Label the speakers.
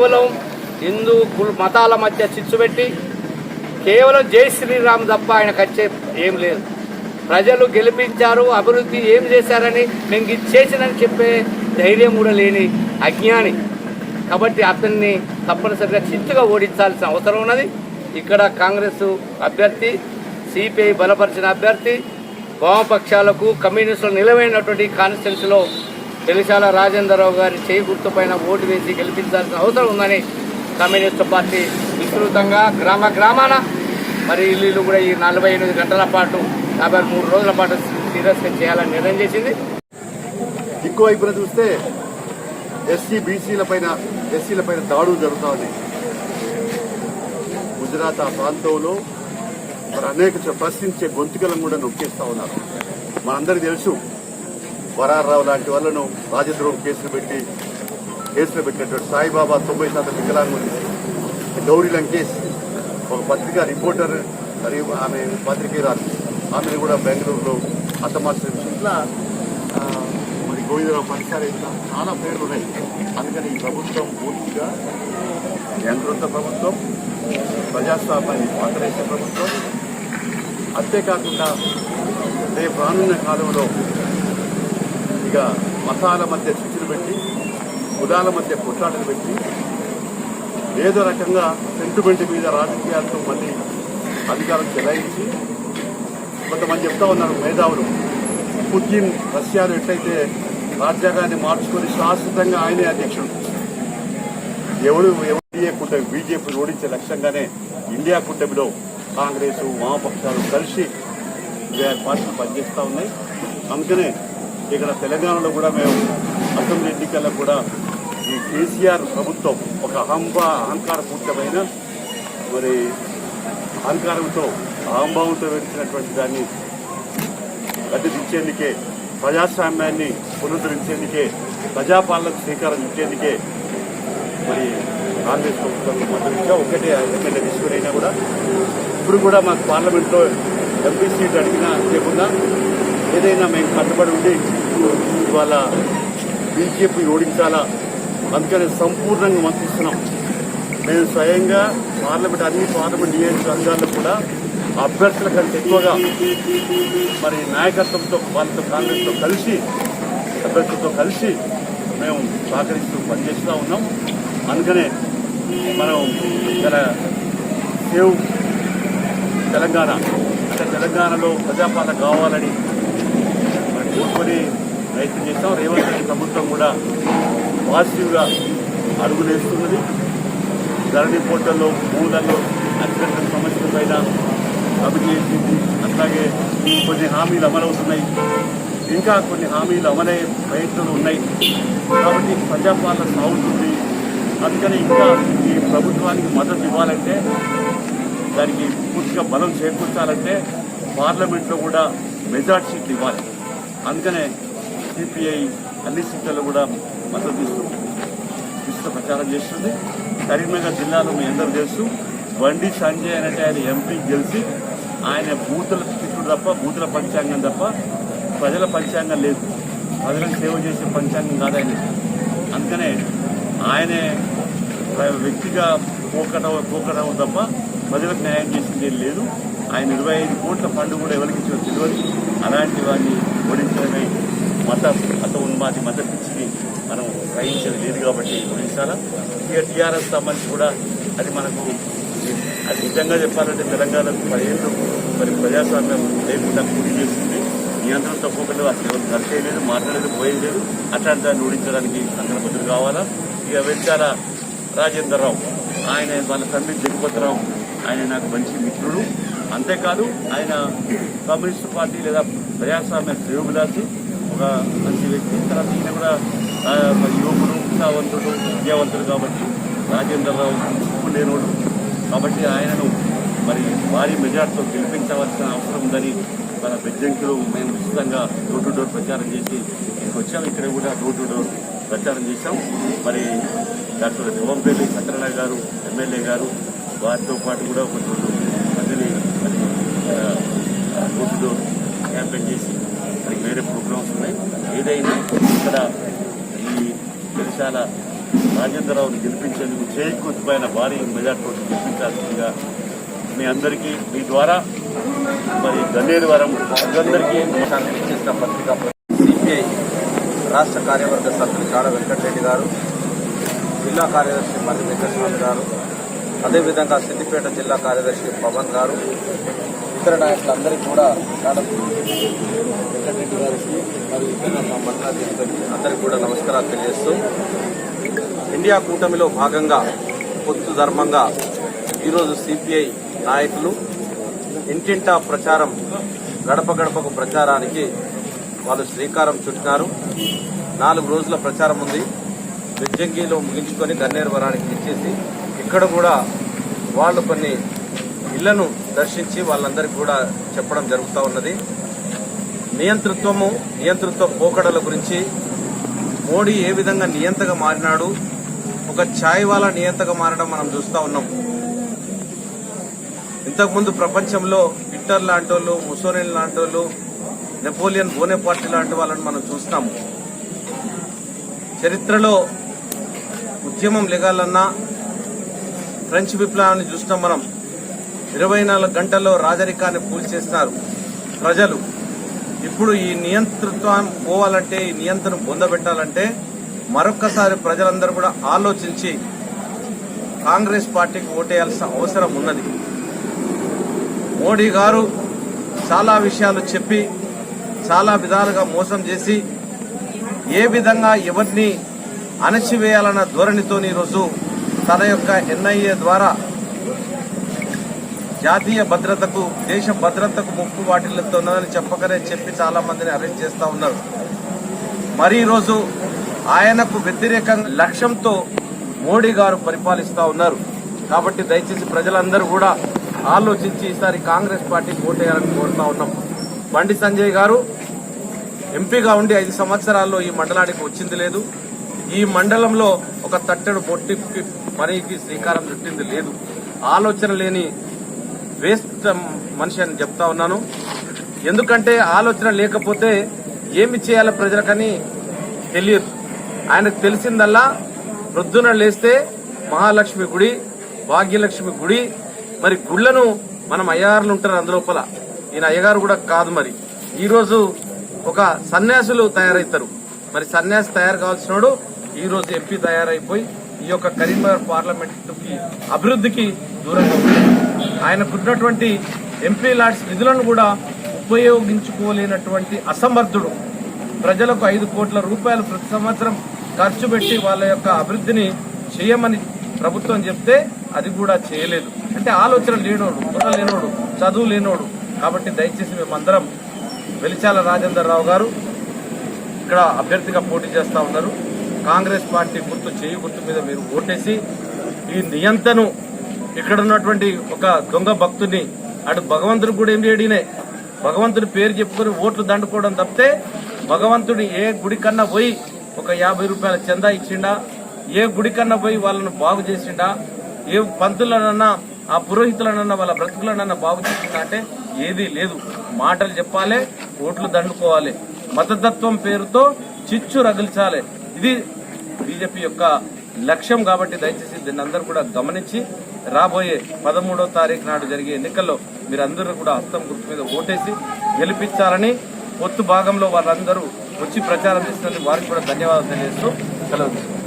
Speaker 1: కేవలం హిందూ కుల మతాల మధ్య చిచ్చు పెట్టి కేవలం జై శ్రీరామ్ తప్ప ఆయన ఖర్చే ఏం లేదు. ప్రజలు గెలిపించారు అభివృద్ధి ఏం చేశారని మేము ఇది చేసినని చెప్పే ధైర్యం కూడా లేని అజ్ఞాని. కాబట్టి అతన్ని తప్పనిసరిగా చిత్తుగా ఓడించాల్సిన అవసరం ఉన్నది. ఇక్కడ కాంగ్రెస్ అభ్యర్థి సిపిఐ బలపరిచిన అభ్యర్థి వామపక్షాలకు కమ్యూనిస్టులు నిలవైనటువంటి కాన్స్టిట్యున్సీలో తెలిసాల రాజేంద్రరావు గారి చేయి గుర్తుపైన ఓటు వేసి గెలిపించాల్సిన అవసరం ఉందని కమ్యూనిస్టు పార్టీ విస్తృతంగా గ్రామ గ్రామాన మరి ఇల్లు కూడా ఈ నలభై ఎనిమిది గంటల పాటు యాభై మూడు రోజుల పాటు సీరియస్గా చేయాలని నిర్ణయం చేసింది.
Speaker 2: ఇంకో వైపున చూస్తే ఎస్సీ బీసీల పైన ఎస్సీల పైన దాడులు జరుగుతా ఉన్నాయి గుజరాత్ ఆ ప్రాంతంలో మరి అనేక ప్రశ్నించే గొంతుకలను కూడా నొక్కేస్తా ఉన్నారు. మనందరికీ తెలుసు వరారావు లాంటి వాళ్ళను రాజద్రోహం కేసులు పెట్టి కేసులు పెట్టినటువంటి సాయిబాబా తొంభై శాతం వికలాంగులు. గౌరీ లంకేష్ ఒక పత్రిక రిపోర్టర్ మరియు ఆమె పత్రికేరాలు ఆమెను కూడా బెంగళూరులో హతమార్చిన ఇట్లా మరి గోవిందరావు పరిసర ఇట్లా చాలా పేర్లు ఉన్నాయి. అందుకని ఈ ప్రభుత్వం పూర్తిగా యంత్రంత ప్రభుత్వం ప్రజాస్వామ్యాన్ని పాతరేసే ప్రభుత్వం. అంతేకాకుండా రేపు రానున్న కాలంలో ఇక మతాల మధ్య చిచ్చులు పెట్టి కులాల మధ్య కొట్లాటలు పెట్టి ఏదో రకంగా సెంటిమెంట్ మీద రాజకీయాలతో మళ్ళీ అధికారం చెలాయించి కొంతమంది చెప్తా ఉన్నారు మేధావులు పుతిన్ రష్యాలు ఎట్లయితే రాజ్యాంగాన్ని మార్చుకొని శాశ్వతంగా ఆయనే అధ్యక్షుడు. ఎవడు ఎవరిఏ కూటమి? బీజేపీ ఓడించే లక్ష్యంగానే ఇండియా కూటమిలో కాంగ్రెస్ వామపక్షాలు కలిసి పార్టీలు పనిచేస్తూ ఉన్నాయి. అందుకనే ఇక్కడ తెలంగాణలో కూడా మేము అసెంబ్లీ ఎన్నికల్లో కూడా ఈ కేసీఆర్ ప్రభుత్వం ఒక అహంభ అహంకారపూర్తమైన మరి అహంకారంతో అహంభావంతో వెలిసినటువంటి దాన్ని గడ్డదించేందుకే ప్రజాస్వామ్యాన్ని పునరుద్ధరించేందుకే ప్రజాపాలనకు శ్రీకారం ఇచ్చేందుకే మరి కాంగ్రెస్ ప్రభుత్వం మద్దతుగా ఒకటే ఎమ్మెల్యే తీసుకురైనా కూడా. ఇప్పుడు కూడా మాకు పార్లమెంట్లో ఎంపీ సీట్ అడిగినా లేకుండా ఏదైనా మేము కట్టుబడి ఉండి ఇవాళ బీజేపీ ఓడించాలా? అందుకని సంపూర్ణంగా మద్దతిస్తున్నాం మేము స్వయంగా పార్లమెంట్ అన్ని పార్లమెంట్ నియోజకవర్గాల్లో కూడా అభ్యర్థుల కంటే ఎక్కువగా మరి నాయకత్వంతో వాళ్ళతో కాంగ్రెస్తో కలిసి అభ్యర్థులతో కలిసి మేము సహకరిస్తూ పనిచేస్తూ ఉన్నాం. అందుకనే మనం ఇక్కడ సేవ్ తెలంగాణ. అంటే తెలంగాణలో ప్రజాపాలన కావాలని మరి కోరుకొని ప్రయత్నం చేస్తాం రేవంత్ రెడ్డి ప్రభుత్వం కూడా పాజిటివ్గా అడుగులేస్తున్నది ధరణి పోర్టల్లో భూములలో అత్యంత సమస్యల పైన అభివృద్ధి చేసింది. అట్లాగే కొన్ని హామీలు అమలవుతున్నాయి. ఇంకా కొన్ని హామీలు అమలయ్యే ప్రయత్నాలు ఉన్నాయి. కాబట్టి ప్రజాపాలన సాగుతుంది. అందుకని ఇంకా ఈ ప్రభుత్వానికి మద్దతు ఇవ్వాలంటే దానికి పూర్తిగా బలం చేకూర్చాలంటే పార్లమెంట్లో కూడా మెజార్టీ సీట్లు ఇవ్వాలి. అందుకనే సిపిఐ అన్ని సీట్లలో కూడా మద్దతు ఇస్తుంది విస్తృత ప్రచారం చేస్తుంది. కరీంనగర్ జిల్లాలో మీ అందరూ తెలుసు బండి సంజయ్ అంటే ఆయన ఎంపీ గెలిచి ఆయన బూతుల తిట్టుడు తప్ప బూతుల పంచాంగం తప్ప ప్రజల పంచాంగం లేదు. ప్రజలకు సేవ చేసే పంచాంగం కాదు ఆయన. అందుకనే ఆయనే వ్యక్తిగా పోకటం పోకటం తప్ప ప్రజలకు న్యాయం చేసింది లేదు. ఆయన ఇరవై ఐదు కోట్ల ఫండ్ కూడా ఎవరికి తెలియదు అలాంటి వారిని మాది మద్దతు మత మనం గ్రహించేది లేదు కాబట్టి ఓడించాలా ఇక టీఆర్ఎస్ సంబంధించి కూడా అది మనకు అది నిజంగా చెప్పాలంటే తెలంగాణకు పదిహేను మరి ప్రజాస్వామ్యం లేకుండా కూడి చేస్తుంది. నియంత్రణ తప్పకుండా అసలు ఎవరు ఖర్చు మాట్లాడలేదు పోయలేదు. లేదు అట్లాంటి దాన్ని ఓడించడానికి సంకల్పతులు కావాలా? ఇక వెంచాల రాజేంద్రరావు ఆయన వాళ్ళ తండ్రి జగపతిరావు ఆయన నాకు మంచి మిత్రుడు అంతేకాదు ఆయన కమ్యూనిస్ట్ పార్టీ లేదా ప్రజాస్వామ్య శ్రేయోభిలాసి ఒక మంచి వ్యక్తి. తర్వాత ఈయన కూడా మరి యువకుడు ఉత్సాహవంతుడు విద్యావంతుడు కాబట్టి రాజేంద్రరావు చిక్కు లేనోడు. కాబట్టి ఆయనను మరి భారీ మెజార్టీతో గెలిపించవలసిన అవసరం ఉందని మన బెజ్జంకులు మేము ఉచితంగా డోర్ టు డోర్ ప్రచారం చేసి ఇక్కడికి ఇక్కడ కూడా డోర్ టు డోర్ ప్రచారం చేశాం. మరి డాక్టర్ శివంపల్లి సత్యనారాయణ గారు ఎమ్మెల్యే గారు వారితో పాటు కూడా ఒక మందిని మరి డోర్ టు డోర్ క్యాంపెయిన్ చేసి మరి వేరే ప్రోగ్రామ్స్ ఉన్నాయి. ఏదైనా ఇక్కడ ఈ ప్రదేశాల రాజేంద్రరావుని గెలిపించేందుకు చేకూర్చిపోయిన భారీ మెజార్టీ గెలిపించాల్సిందిగా మీ అందరికీ మీ ద్వారా మరి ధన్యవారం అందరికీ
Speaker 3: సంఘటన చేసిన పత్రికా సిపిఐ రాష్ట్ర కార్యవర్గ సభ్యులు చాడ వెంకటరెడ్డి గారు జిల్లా కార్యదర్శి మర్రి వెంకటస్వామి గారు అదేవిధంగా సిద్దిపేట జిల్లా కార్యదర్శి పవన్ గారు ఇతర నాయకులందరికీ కూడా వెంకటరెడ్డి గారికి మరియు ఇతర మా అందరికీ కూడా నమస్కారాలు తెలియజేస్తూ ఇండియా కూటమిలో భాగంగా పొత్తు ధర్మంగా ఈరోజు సిపిఐ నాయకులు ఇంటింటా ప్రచారం గడప గడపకు ప్రచారానికి వాళ్ళు శ్రీకారం చుట్టినారు. నాలుగు రోజుల ప్రచారం ఉంది. బెజ్జంగిలో ముగించుకొని గన్నేరు వరానికి ఇచ్చేసి ఇక్కడ కూడా వాళ్ళు కొన్ని ఇళ్ళను దర్శించి వాళ్ళందరికీ కూడా చెప్పడం జరుగుతూ ఉన్నది. నియంతృత్వము నియంతృత్వ పోకడల గురించి మోడీ ఏ విధంగా నియంతగా మారినాడు ఒక ఛాయ్ వాళ్ళ నియంతగా మారడం మనం చూస్తూ ఉన్నాం. ఇంతకుముందు ప్రపంచంలో హిట్టర్ లాంటి వాళ్ళు ముసోరిన్ లాంటి వాళ్ళు నెపోలియన్ బోనెపార్టీ లాంటి వాళ్ళని మనం చూస్తాం. చరిత్రలో ఉద్యమం లెగాలన్నా ఫ్రెంచ్ విప్లవాన్ని చూసినాం మనం. ఇరవై నాలుగు గంటల్లో రాజరికాన్ని కూల్చేసినారు ప్రజలు ఇప్పుడు ఈ నియంతృత్వం పోవాలంటే ఈ నియంత్రణ పొందబెట్టాలంటే మరొక్కసారి ప్రజలందరూ కూడా ఆలోచించి కాంగ్రెస్ పార్టీకి ఓటేయాల్సిన అవసరం ఉన్నది. మోడీ గారు చాలా విషయాలు చెప్పి చాలా విధాలుగా మోసం చేసి ఏ విధంగా ఎవరిని అణచివేయాలన్న ధోరణితో ఈరోజు తన యొక్క ఎన్ఐఏ ద్వారా జాతీయ భద్రతకు దేశ భద్రతకు ముప్పు వాటిల్లుతున్నదని చెప్పకనే చెప్పి చాలా మందిని అరెస్ట్ చేస్తా ఉన్నారు. మరి ఈరోజు ఆయనకు వ్యతిరేకంగా లక్ష్యంతో మోడీ గారు పరిపాలిస్తా ఉన్నారు. కాబట్టి దయచేసి ప్రజలందరూ కూడా ఆలోచించి ఈసారి కాంగ్రెస్ పార్టీకి ఓటేయాలని కోరుతా ఉన్నాం. బండి సంజయ్ గారు ఎంపీగా ఉండి ఐదు సంవత్సరాల్లో ఈ మండలానికి వచ్చింది లేదు. ఈ మండలంలో ఒక తట్టెడు బొట్టికి మరీకి శ్రీకారం చుట్టింది లేదు. ఆలోచన లేని వేస్ట్ మనిషి అని చెప్తా ఉన్నాను. ఎందుకంటే ఆలోచన లేకపోతే ఏమి చేయాలో ప్రజలకని తెలియదు. ఆయనకు తెలిసిందల్లా ప్రొద్దున లేస్తే మహాలక్ష్మి గుడి భాగ్యలక్ష్మి గుడి మరి గుళ్ళను మనం అయ్యగారులు ఉంటారు అందులోపల. ఈయన అయ్యగారు కూడా కాదు మరి. ఈరోజు ఒక సన్యాసులు తయారవుతారు మరి సన్యాసి తయారు కావాల్సినోడు ఈరోజు ఎంపీ తయారైపోయి ఈ యొక్క కరీంనగర్ పార్లమెంట్కి అభివృద్ధికి దూరంగా ఆయనకున్నటువంటి ఎంపీ లాడ్స్ నిధులను కూడా ఉపయోగించుకోలేనటువంటి అసమర్థుడు. ప్రజలకు ఐదు కోట్ల రూపాయలు ప్రతి సంవత్సరం ఖర్చు పెట్టి వాళ్ళ యొక్క అభివృద్ధిని చేయమని ప్రభుత్వం చెప్తే అది కూడా చేయలేదు. అంటే ఆలోచన లేనోడు బుర్ర లేనోడు చదువు లేనోడు. కాబట్టి దయచేసి మేమందరం వెలిచాల రాజేందర్ రావు గారు ఇక్కడ అభ్యర్థిగా పోటీ చేస్తూ ఉన్నారు. కాంగ్రెస్ పార్టీ గుర్తు చేయి గుర్తు మీద మీరు ఓటేసి ఈ నియంతను ఇక్కడ ఉన్నటువంటి ఒక దొంగ భక్తుని అటు భగవంతుడు కూడా ఏం చేయడినే భగవంతుడి పేరు చెప్పుకొని ఓట్లు దండుకోవడం తప్పితే భగవంతుడి ఏ గుడి కన్నా పోయి ఒక యాభై రూపాయల చందా ఇచ్చిండా ఏ గుడి కన్నా పోయి వాళ్ళను బాగు చేసిండా ఏ పంతులనన్నా ఆ పురోహితులనన్నా వాళ్ళ బ్రతుకులనన్నా బాగు చేసిండా అంటే ఏదీ లేదు. మాటలు చెప్పాలి ఓట్లు దండుకోవాలి. మతతత్వం పేరుతో చిచ్చు రగిల్చాలి. ఇది బీజేపీ యొక్క లక్ష్యం కాబట్టి దయచేసి దీన్ని అందరూ కూడా గమనించి రాబోయే పదమూడో తారీఖు నాడు జరిగే ఎన్నికల్లో మీరందరూ కూడా హస్తం గుర్తు మీద ఓటేసి గెలిపించాలని పొత్తు భాగంలో వాళ్ళందరూ వచ్చి ప్రచారం చేసినందుకు వారికి కూడా ధన్యవాదాలు తెలియజేస్తూ సెలవు తీసుకుంటున్నాను.